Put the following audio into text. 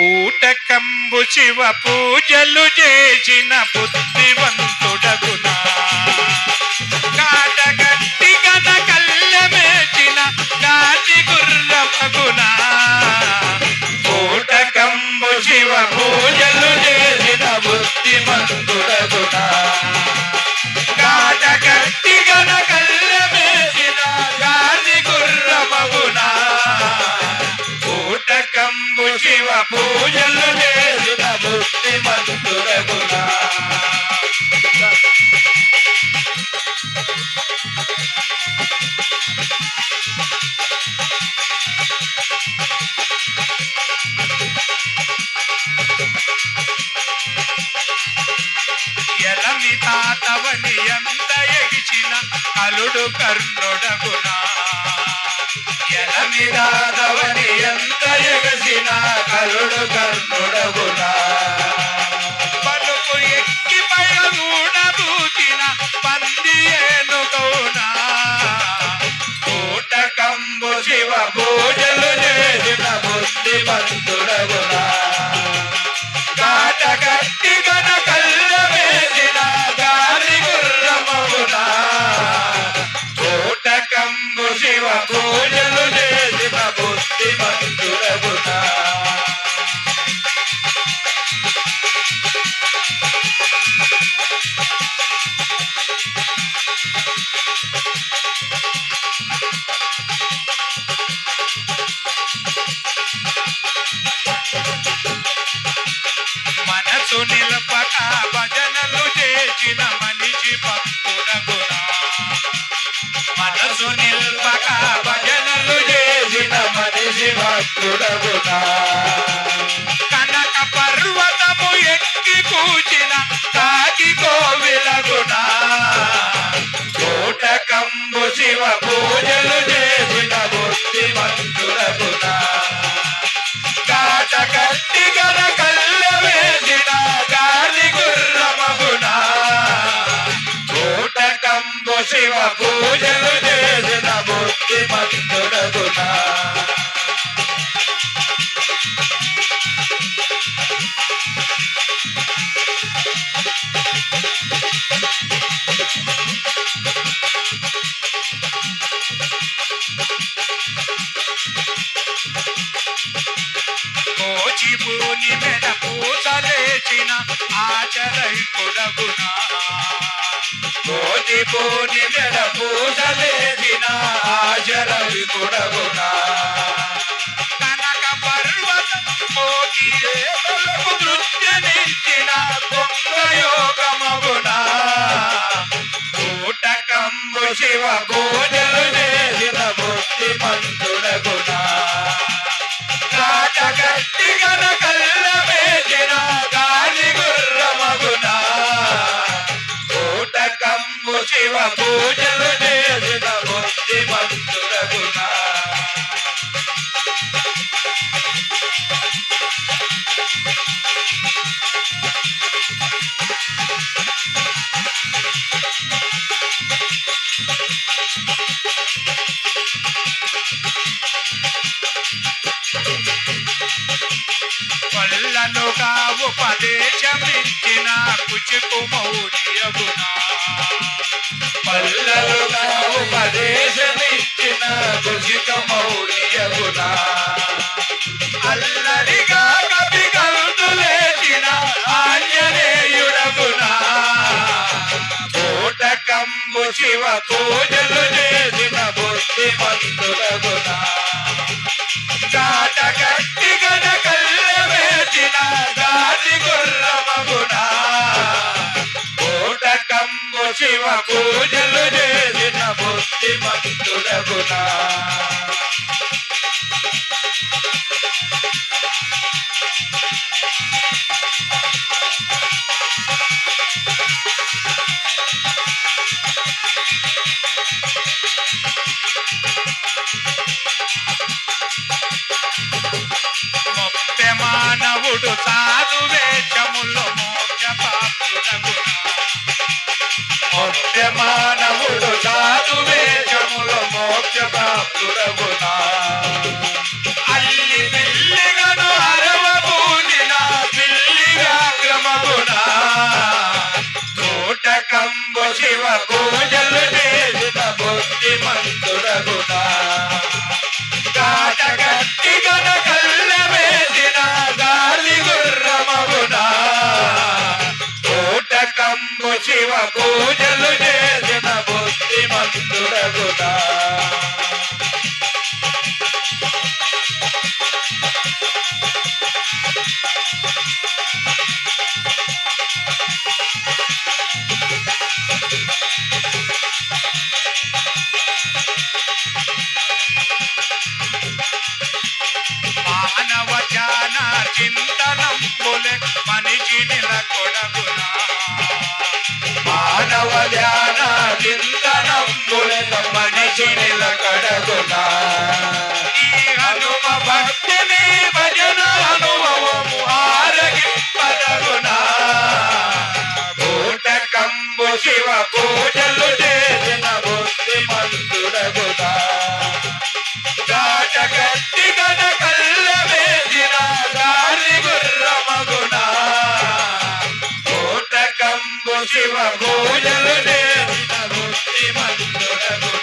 బూటకంబు శివ పూజలు చేసిన బుద్ధివంతుడగునా. శివ పూజలు చేసిన బుద్ధిమంతురగునా ఎలమి తాతవని ఎంత ఎగిచిన కలుడు కర్ణుడగునా. ఎనమిదాదవని ఎంత ఎగసిన కరుడు కర్ణుడగునా. పలుకు ఎక్కి పయగూడబూచిన పంది ఏనుగౌనా కూటకంబు శివ పూజలు చేసిన బుద్ధిమంతుడగునా కాటగట్టి భజనలు చేసిన మనిషి భక్తుడగునా. మనసు నిల్పక భజనలు చేసిన మనిషి భక్తుడగునా. కనక పర్వతము ఎక్కి కూచిన తాయి బుద్ధిమంతుడగునా కోచిబూని మెడ పూసలేచిన ఆచరైకుడగునా కోచిబూని మెడ పూసలేచిన ఆచరైకుడగునా కనక పర్వతం మోగి రేతలకు నృత్యనిచ్చిన కొంగ యోగమగునా. కూటకంబు శివ పూజలు చేసిన బుద్ధిమంతుడగునా కాటగట్టి గన వేసిన గాలి గుర్రమగునా. కూటకంబు శివ పూజలు చేసిన బుద్ధిమంతుడగునా పల్లనుగా ఉపదేశమిచ్చిన కుచుకు పల్లలుగా ఉపదేశమిచ్చిన శివ పూజలు చేసిన బుద్ధిమంతుడగునా శివ పూజలు చేసిన బుద్ధిమంతుడగునా మొప్పె మానవుడు సాధు శివ పూజలు చేసిన బుద్ధి మంతుడగుడా కాటగట్టి గన కళ్ళ వేసిన గాలి గుర్రమగుడా కోటకంబు శివ పూజలు చేసిన బుద్ధి మంతుడగుడా Thank you. శివ పూజలు చేసిన బుద్ధిమంతుడగునా కాట గట్టి గన కళ్ళ వేసిన గాలి గుర్రమగునా. కోట కంబు శివ పూజలు చేసిన బుద్ధిమంతుడగునా కోట